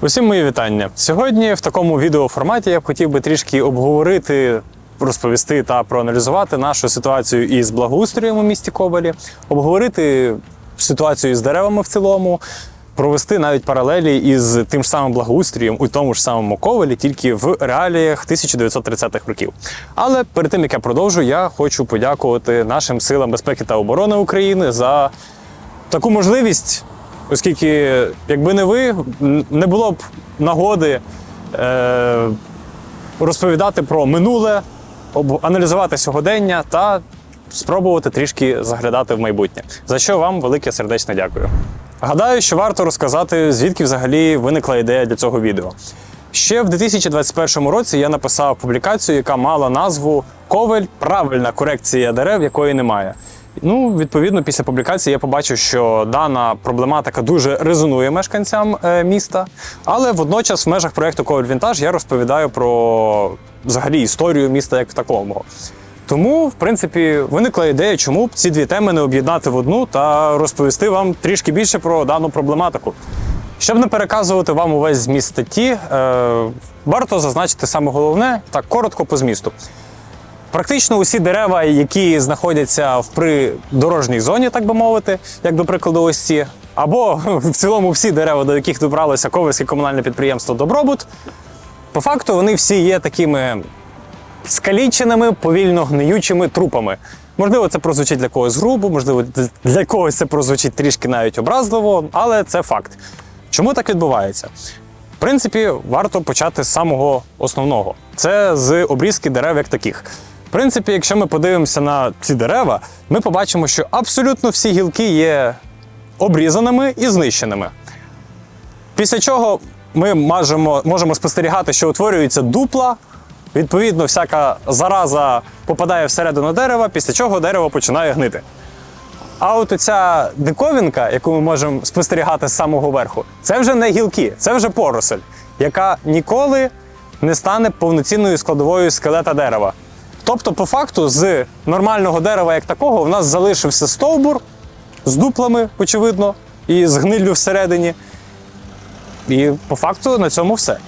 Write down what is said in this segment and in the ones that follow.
Усім мої вітання. Сьогодні в такому відеоформаті я б хотів би трішки обговорити, розповісти та проаналізувати нашу ситуацію із благоустроєм у місті Кобалі, обговорити ситуацію з деревами в цілому, провести навіть паралелі із тим ж самим благоустрієм у тому ж самому Ковалі, тільки в реаліях 1930-х років. Але перед тим як я продовжу, я хочу подякувати нашим силам безпеки та оборони України за таку можливість, оскільки, якби не ви, не було б нагоди е, розповідати про минуле, аналізувати сьогодення та спробувати трішки заглядати в майбутнє. За що вам велике сердечне дякую. Гадаю, що варто розказати, звідки взагалі виникла ідея для цього відео. Ще в 2021 році я написав публікацію, яка мала назву Ковель правильна корекція дерев, якої немає. Ну, відповідно, після публікації я побачив, що дана проблематика дуже резонує мешканцям е, міста. Але водночас, в межах проєкту Ковель Вінтаж я розповідаю про взагалі історію міста як такого. Тому, в принципі, виникла ідея, чому б ці дві теми не об'єднати в одну та розповісти вам трішки більше про дану проблематику. Щоб не переказувати вам увесь зміст статті, е, варто зазначити саме головне так коротко по змісту. Практично усі дерева, які знаходяться в придорожній зоні, так би мовити, як до прикладу, ось ці, або в цілому всі дерева, до яких добралося Ковальське комунальне підприємство Добробут, по факту вони всі є такими скаліченими, повільно гниючими трупами. Можливо, це прозвучить для когось грубо, можливо, для когось це прозвучить трішки навіть образливо, але це факт. Чому так відбувається? В принципі, варто почати з самого основного. Це з обрізки дерев як таких. В принципі, якщо ми подивимося на ці дерева, ми побачимо, що абсолютно всі гілки є обрізаними і знищеними. Після чого ми можемо, можемо спостерігати, що утворюються дупла. Відповідно, всяка зараза попадає всередину дерева, після чого дерево починає гнити. А от ця диковінка, яку ми можемо спостерігати з самого верху, це вже не гілки, це вже поросль, яка ніколи не стане повноцінною складовою скелета дерева. Тобто, по факту, з нормального дерева як такого, у нас залишився стовбур з дуплами, очевидно, і з гниллю всередині. І по факту на цьому все.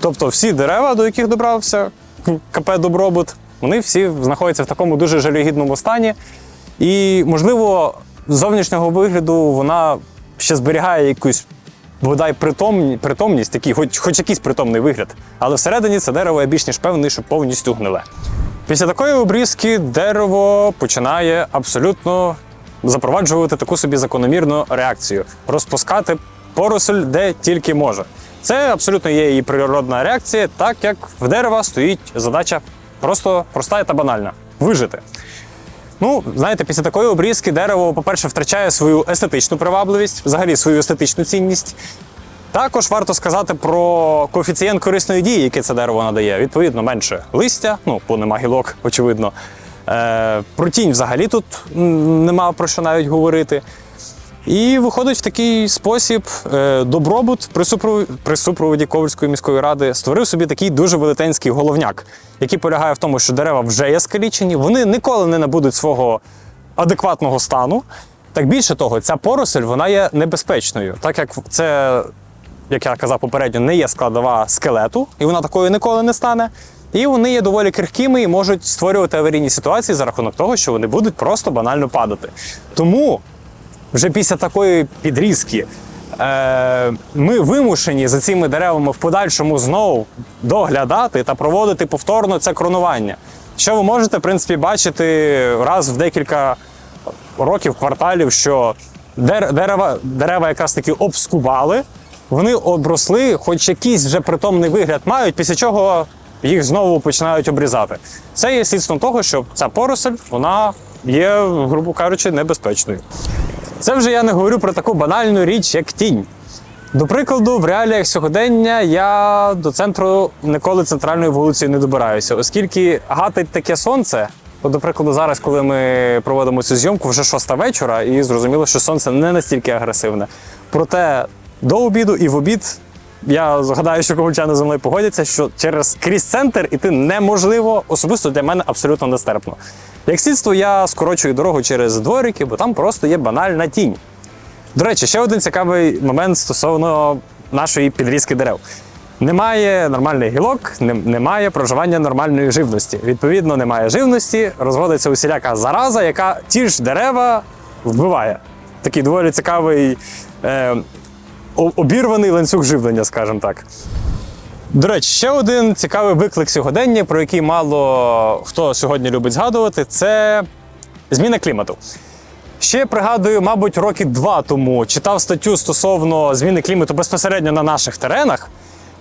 Тобто всі дерева, до яких добрався КП Добробут, вони всі знаходяться в такому дуже жалюгідному стані. І, можливо, зовнішнього вигляду вона ще зберігає якусь бодай притомні, притомність, такий, хоч, хоч якийсь притомний вигляд. Але всередині це дерево я більш ніж певний, що повністю гниле. Після такої обрізки дерево починає абсолютно запроваджувати таку собі закономірну реакцію, розпускати поросль де тільки може. Це абсолютно є її природна реакція, так як в дерева стоїть задача просто проста та банальна вижити. Ну, знаєте, після такої обрізки дерево, по-перше, втрачає свою естетичну привабливість, взагалі свою естетичну цінність. Також варто сказати про коефіцієнт корисної дії, який це дерево надає. Відповідно, менше листя, ну, бо нема гілок, очевидно. Е, про тінь взагалі тут нема про що навіть говорити. І виходить в такий спосіб е, добробут при супроводі, при супроводі Ковальської міської ради створив собі такий дуже велетенський головняк, який полягає в тому, що дерева вже є скалічені, вони ніколи не набудуть свого адекватного стану. Так більше того, ця поросль вона є небезпечною, так як це, як я казав попередньо, не є складова скелету, і вона такою ніколи не стане. І вони є доволі крихкими і можуть створювати аварійні ситуації за рахунок того, що вони будуть просто банально падати. Тому вже після такої підрізки е, ми вимушені за цими деревами в подальшому знову доглядати та проводити повторно це кронування. Що ви можете, в принципі, бачити раз в декілька років, кварталів, що дерева, дерева якраз таки обскубали, вони обросли, хоч якийсь вже притомний вигляд мають, після чого їх знову починають обрізати. Це є слідством того, що ця поросль вона є, грубо кажучи, небезпечною. Це вже я не говорю про таку банальну річ, як тінь. До прикладу, в реаліях сьогодення я до центру ніколи центральної вулиці не добираюся, оскільки гатить таке сонце. От, до прикладу, зараз, коли ми проводимо цю зйомку, вже шоста вечора, і зрозуміло, що сонце не настільки агресивне. Проте до обіду і в обід я згадаю, що ковальчани зі мною погодяться, що через крізь центр іти неможливо, особисто для мене абсолютно нестерпно. Як слідство, я скорочую дорогу через дворики, бо там просто є банальна тінь. До речі, ще один цікавий момент стосовно нашої підрізки дерев. Немає нормальних гілок, немає проживання нормальної живності. Відповідно, немає живності, розводиться усіляка зараза, яка ті ж дерева вбиває. Такий доволі цікавий е, обірваний ланцюг живлення, скажімо так. До речі, ще один цікавий виклик сьогодення, про який мало хто сьогодні любить згадувати, це зміна клімату. Ще пригадую, мабуть, роки два тому читав статтю стосовно зміни клімату безпосередньо на наших теренах.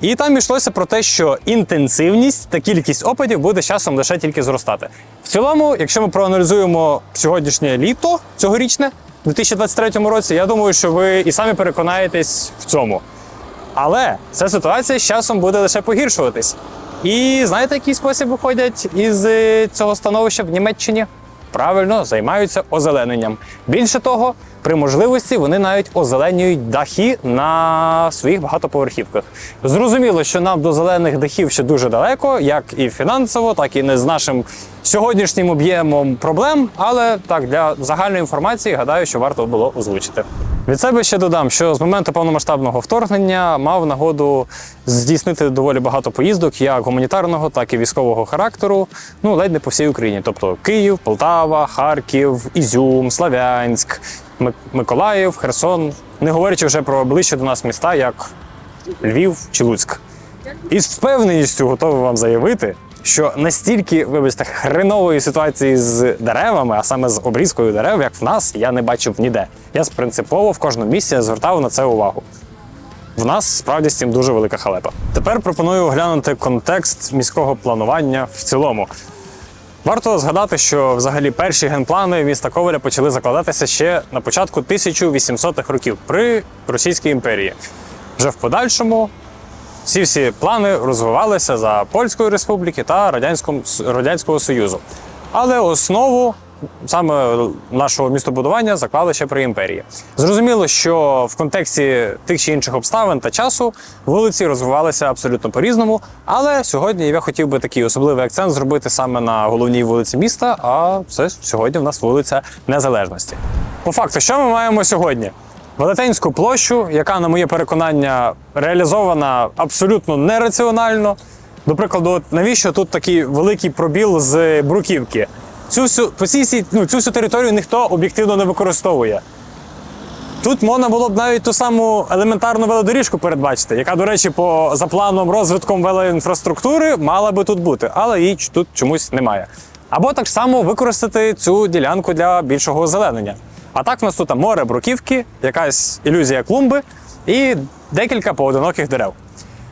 І там йшлося про те, що інтенсивність та кількість опадів буде з часом лише тільки зростати. В цілому, якщо ми проаналізуємо сьогоднішнє літо цьогорічне, у 2023 році, я думаю, що ви і самі переконаєтесь в цьому. Але ця ситуація з часом буде лише погіршуватись. І знаєте, який спосіб виходять із е, цього становища в Німеччині? Правильно, займаються озелененням. Більше того, при можливості вони навіть озеленюють дахи на своїх багатоповерхівках. Зрозуміло, що нам до зелених дахів ще дуже далеко, як і фінансово, так і не з нашим сьогоднішнім об'ємом проблем. Але так для загальної інформації гадаю, що варто було озвучити. Від себе ще додам, що з моменту повномасштабного вторгнення мав нагоду здійснити доволі багато поїздок, як гуманітарного, так і військового характеру. Ну ледь не по всій Україні. Тобто Київ, Полтава, Харків, Ізюм, Славянськ, Миколаїв, Херсон. Не говорячи вже про ближче до нас міста, як Львів чи Луцьк. І з впевненістю готовий вам заявити, що настільки, вибачте, хренової ситуації з деревами, а саме з обрізкою дерев, як в нас, я не бачив ніде. Я принципово в кожному місці звертав на це увагу. В нас справді з цим дуже велика халепа. Тепер пропоную оглянути контекст міського планування в цілому. Варто згадати, що взагалі перші генплани міста Коваля почали закладатися ще на початку 1800-х років при Російській імперії. Вже в подальшому ці всі плани розвивалися за Польської республіки та Радянського, Союзу. Але основу саме нашого містобудування заклали ще при імперії. Зрозуміло, що в контексті тих чи інших обставин та часу вулиці розвивалися абсолютно по-різному. Але сьогодні я хотів би такий особливий акцент зробити саме на головній вулиці міста. А це сьогодні в нас вулиця Незалежності. По факту, що ми маємо сьогодні? Велетенську площу, яка, на моє переконання, реалізована абсолютно нераціонально. До прикладу, навіщо тут такий великий пробіл з бруківки? Цю всю, по цій, ну, цю всю територію ніхто об'єктивно не використовує. Тут можна було б навіть ту саму елементарну велодоріжку передбачити, яка, до речі, по за планом розвитком велоінфраструктури мала би тут бути, але її тут чомусь немає. Або так само використати цю ділянку для більшого озеленення. А так в нас тут море бруківки, якась ілюзія клумби і декілька поодиноких дерев.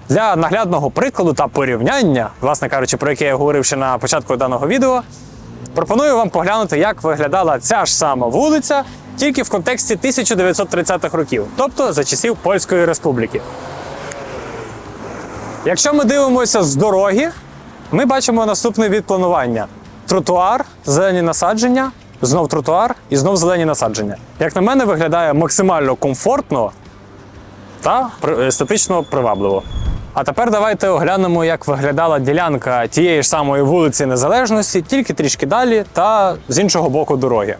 Для наглядного прикладу та порівняння, власне кажучи, про яке я говорив ще на початку даного відео, пропоную вам поглянути, як виглядала ця ж сама вулиця, тільки в контексті 1930-х років, тобто за часів Польської Республіки. Якщо ми дивимося з дороги, ми бачимо наступний від планування: тротуар, зелені насадження, знов тротуар і знов зелені насадження. Як на мене, виглядає максимально комфортно та естетично привабливо. А тепер давайте оглянемо, як виглядала ділянка тієї ж самої вулиці Незалежності, тільки трішки далі та з іншого боку дороги.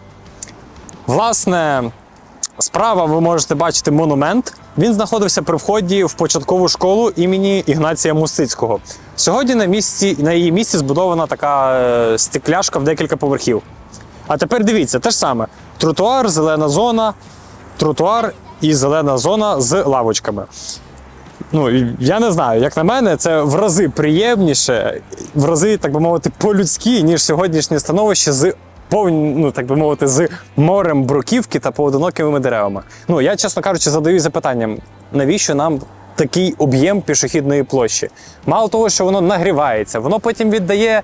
Власне, справа ви можете бачити монумент. Він знаходився при вході в початкову школу імені Ігнація Мусицького. Сьогодні на місці на її місці збудована така е, стекляшка в декілька поверхів. А тепер дивіться, те ж саме: тротуар, зелена зона, тротуар і зелена зона з лавочками. Ну, я не знаю, як на мене, це в рази приємніше, в рази, так би мовити, по-людськи, ніж сьогоднішнє становище з повні, ну так би мовити, з морем бруківки та поодинокими деревами. Ну я, чесно кажучи, задаю запитанням, навіщо нам такий об'єм пішохідної площі? Мало того, що воно нагрівається, воно потім віддає.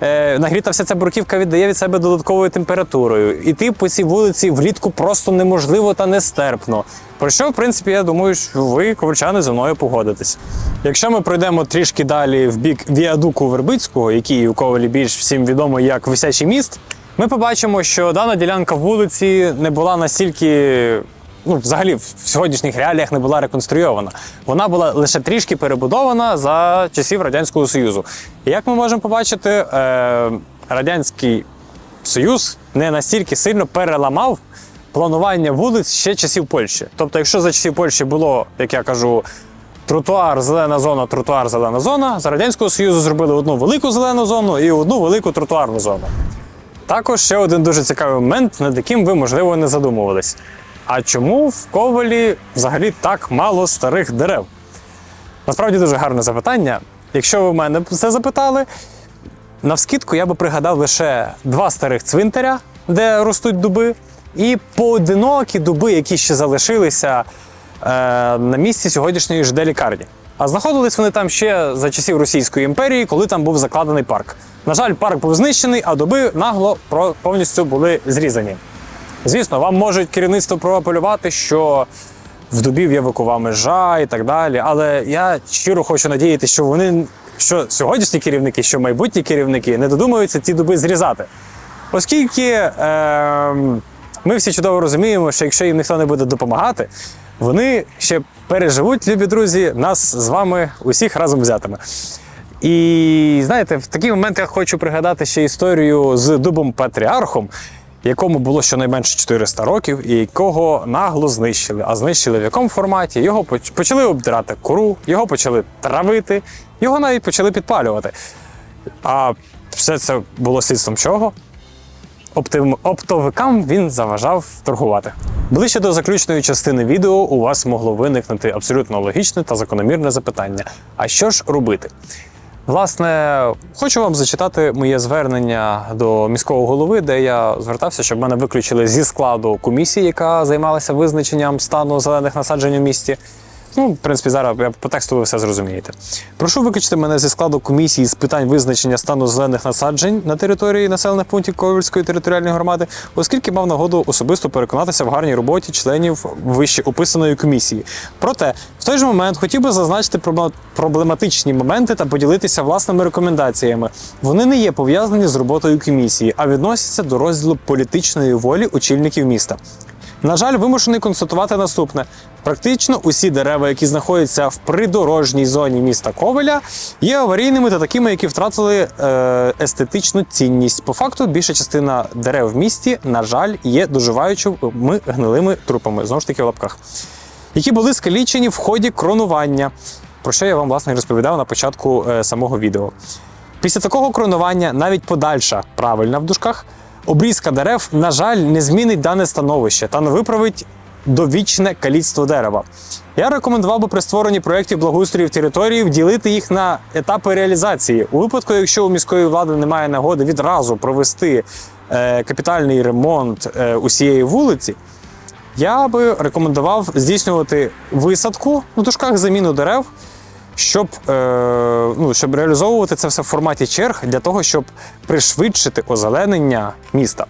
Е, нагріта вся ця бруківка віддає від себе додатковою температурою. Іти по цій вулиці влітку просто неможливо та нестерпно. Про що, в принципі, я думаю, що ви, ковальчани, зі мною погодитесь. Якщо ми пройдемо трішки далі в бік віадуку Вербицького, який у Ковалі більш всім відомий як висячий міст, ми побачимо, що дана ділянка вулиці не була настільки. Ну, взагалі, в сьогоднішніх реаліях не була реконструйована. Вона була лише трішки перебудована за часів Радянського Союзу. І як ми можемо побачити, е, Радянський Союз не настільки сильно переламав планування вулиць ще часів Польщі. Тобто, якщо за часів Польщі було, як я кажу, тротуар, зелена зона, тротуар, зелена зона. З Радянського Союзу зробили одну велику зелену зону і одну велику тротуарну зону. Також ще один дуже цікавий момент, над яким ви, можливо, не задумувались. А чому в Ковалі взагалі так мало старих дерев? Насправді дуже гарне запитання. Якщо ви мене це запитали, навскідку я би пригадав лише два старих цвинтаря, де ростуть дуби, і поодинокі дуби, які ще залишилися е, на місці сьогоднішньої ЖД лікарні. А знаходились вони там ще за часів Російської імперії, коли там був закладений парк. На жаль, парк був знищений, а дуби нагло повністю були зрізані. Звісно, вам можуть керівництво проапелювати, що в дубів є вікова межа і так далі. Але я щиро хочу надіятися, що вони, що сьогоднішні керівники, що майбутні керівники не додумаються ті дуби зрізати. Оскільки е, ми всі чудово розуміємо, що якщо їм ніхто не буде допомагати, вони ще переживуть, любі друзі, нас з вами усіх разом взятими. І знаєте, в такий момент я хочу пригадати ще історію з дубом патріархом, якому було щонайменше 400 років, і якого нагло знищили. А знищили в якому форматі? Його почали обдирати кору, його почали травити, його навіть почали підпалювати. А все це було слідством чого? Оптовикам він заважав торгувати. Ближче до заключної частини відео у вас могло виникнути абсолютно логічне та закономірне запитання: а що ж робити? Власне, хочу вам зачитати моє звернення до міського голови, де я звертався, щоб мене виключили зі складу комісії, яка займалася визначенням стану зелених насаджень у місті. Ну, в принципі, зараз я по тексту ви все зрозумієте. Прошу виключити мене зі складу комісії з питань визначення стану зелених насаджень на території населених пунктів Ковальської територіальної громади, оскільки мав нагоду особисто переконатися в гарній роботі членів вище описаної комісії. Проте, в той же момент хотів би зазначити проблематичні моменти та поділитися власними рекомендаціями. Вони не є пов'язані з роботою комісії, а відносяться до розділу політичної волі очільників міста. На жаль, вимушений констатувати наступне: практично усі дерева, які знаходяться в придорожній зоні міста Ковеля, є аварійними та такими, які втратили е, естетичну цінність. По факту, більша частина дерев в місті, на жаль, є доживаючими гнилими трупами, знову ж таки в лапках, які були скалічені в ході кронування. Про що я вам власне розповідав на початку е, самого відео. Після такого кронування навіть подальша правильна в дужках обрізка дерев, на жаль, не змінить дане становище та не виправить довічне каліцтво дерева. Я рекомендував би при створенні проєктів благоустрою території вділити їх на етапи реалізації. У випадку, якщо у міської влади немає нагоди відразу провести е, капітальний ремонт е, усієї вулиці, я би рекомендував здійснювати висадку в дужках заміну дерев щоб, е, ну, щоб реалізовувати це все в форматі черг для того, щоб пришвидшити озеленення міста.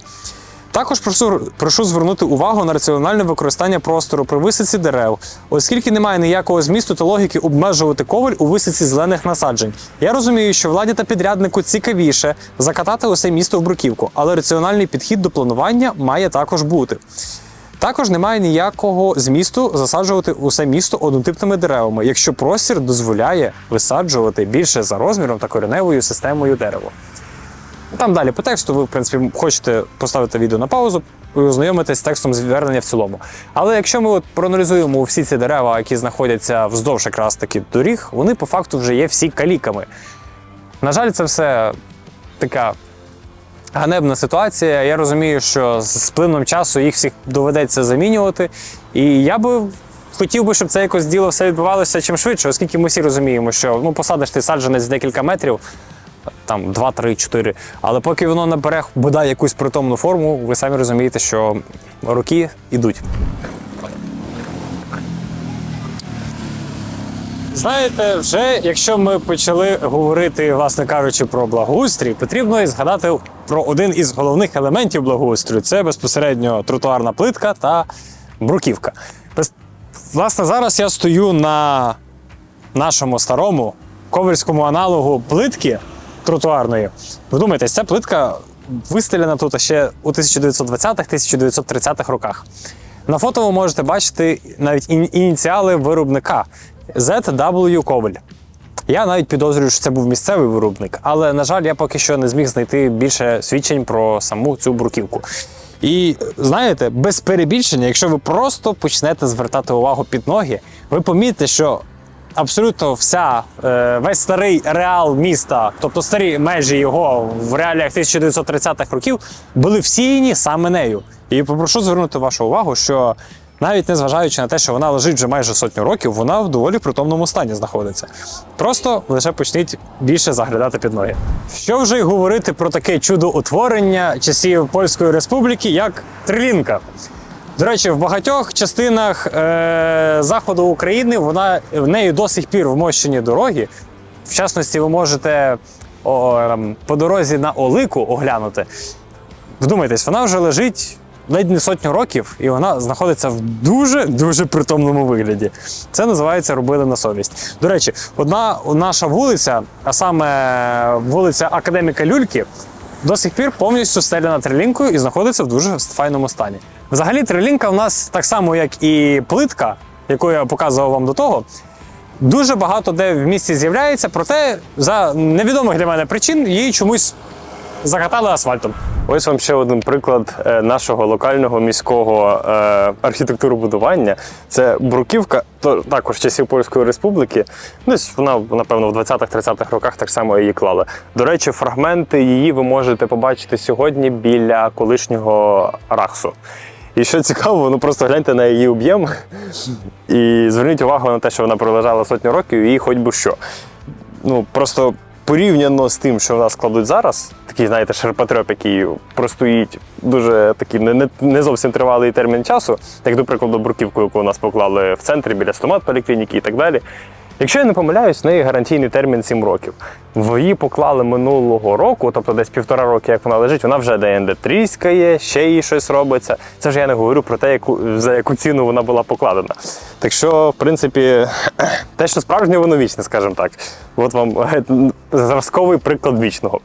Також прошу, прошу звернути увагу на раціональне використання простору при висадці дерев, оскільки немає ніякого змісту та логіки обмежувати коваль у висадці зелених насаджень. Я розумію, що владі та підряднику цікавіше закатати усе місто в бруківку, але раціональний підхід до планування має також бути. Також немає ніякого змісту засаджувати усе місто однотипними деревами, якщо простір дозволяє висаджувати більше за розміром та кореневою системою дерево. Там далі по тексту ви, в принципі, хочете поставити відео на паузу і ознайомитись з текстом звернення в цілому. Але якщо ми от проаналізуємо всі ці дерева, які знаходяться вздовж якраз таки доріг, вони по факту вже є всі каліками. На жаль, це все така ганебна ситуація. Я розумію, що з плином часу їх всіх доведеться замінювати. І я би хотів би, щоб це якось діло все відбувалося чим швидше, оскільки ми всі розуміємо, що ну, посадиш ти саджанець декілька метрів, там 2, 3, 4. Але поки воно набере бодай якусь притомну форму, ви самі розумієте, що роки йдуть. Знаєте, вже якщо ми почали говорити, власне кажучи, про благоустрій, потрібно і згадати про один із головних елементів благоустрою це безпосередньо тротуарна плитка та бруківка. Власне, зараз я стою на нашому старому ковальському аналогу плитки тротуарної. Вдумайтесь, ця плитка вистелена тут ще у 1920-1930-х роках. На фото ви можете бачити навіть ініціали виробника ZW Коваль. Я навіть підозрюю, що це був місцевий виробник, але, на жаль, я поки що не зміг знайти більше свідчень про саму цю бруківку. І знаєте, без перебільшення, якщо ви просто почнете звертати увагу під ноги, ви помітите, що абсолютно вся, е, весь старий реал міста, тобто старі межі його в реаліях 1930-х років, були всіяні саме нею. І попрошу звернути вашу увагу, що навіть незважаючи на те, що вона лежить вже майже сотню років, вона в доволі притомному стані знаходиться. Просто лише почніть більше заглядати під ноги. Що вже й говорити про таке чудо утворення часів Польської Республіки, як Трилінка. До речі, в багатьох частинах е- заходу України вона в нею до сих пір вмощені дороги. В частності, ви можете о, по дорозі на Олику оглянути. Вдумайтесь, вона вже лежить ледь не сотню років, і вона знаходиться в дуже дуже притомному вигляді. Це називається робили на совість. До речі, одна наша вулиця, а саме вулиця Академіка Люльки, до сих пір повністю стеляна трилінкою і знаходиться в дуже файному стані. Взагалі, трилінка у нас так само, як і плитка, яку я показував вам до того. Дуже багато де в місті з'являється, проте за невідомих для мене причин її чомусь закатали асфальтом. Ось вам ще один приклад е, нашого локального міського е, архітектурбудування. Це бруківка, то також часів Польської Республіки. Десь вона, напевно, в 20-30-х роках так само її клали. До речі, фрагменти її ви можете побачити сьогодні біля колишнього Рахсу. І що цікаво, ну просто гляньте на її об'єм і зверніть увагу на те, що вона пролежала сотню років, і хоч би що. Ну просто порівняно з тим, що в нас кладуть зараз, такий, знаєте, шерпотреб, який простоїть дуже такий не, не, не зовсім тривалий термін часу, як, до прикладу, бруківку, яку у нас поклали в центрі біля стомат поліклініки і так далі. Якщо я не помиляюсь, в неї гарантійний термін 7 років. В її поклали минулого року, тобто десь півтора роки, як вона лежить, вона вже де тріскає, ще їй щось робиться. Це вже я не говорю про те, яку, за яку ціну вона була покладена. Так що, в принципі, те, що справжнє, воно вічне, скажімо так. От вам е, зразковий приклад вічного.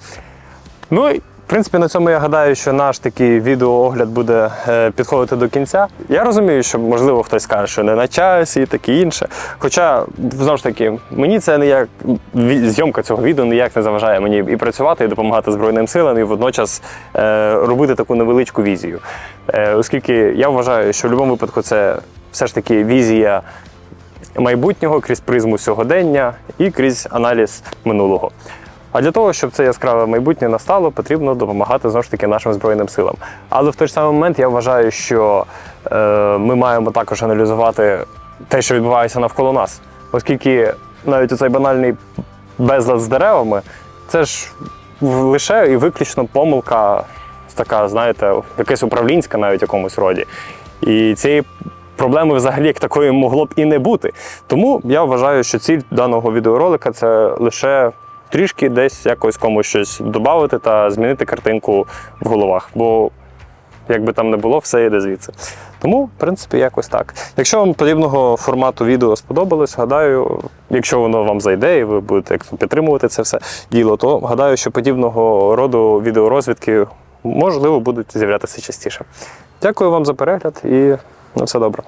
Ну принципі на цьому я гадаю, що наш такий відеоогляд буде е, підходити до кінця. Я розумію, що можливо хтось скаже, що не на часі і таке інше. Хоча, знову ж таки, мені це ніяк ві- зйомка цього відео ніяк не заважає мені і працювати, і допомагати Збройним силам, і водночас е, робити таку невеличку візію. Е, оскільки я вважаю, що в будь-якому випадку це все ж таки візія майбутнього крізь призму сьогодення і крізь аналіз минулого. А для того, щоб це яскраве майбутнє настало, потрібно допомагати знову ж таки нашим збройним силам. Але в той ж самий момент я вважаю, що е, ми маємо також аналізувати те, що відбувається навколо нас, оскільки навіть цей банальний безлад з деревами, це ж лише і виключно помилка, така, знаєте, якась управлінська навіть в якомусь роді. І цієї проблеми взагалі як такої могло б і не бути. Тому я вважаю, що ціль даного відеоролика це лише трішки десь якось комусь щось додати та змінити картинку в головах. Бо як би там не було, все йде звідси. Тому, в принципі, якось так. Якщо вам подібного формату відео сподобалось, гадаю, якщо воно вам зайде і ви будете підтримувати це все діло, то гадаю, що подібного роду відеорозвідки можливо будуть з'являтися частіше. Дякую вам за перегляд і на все добре.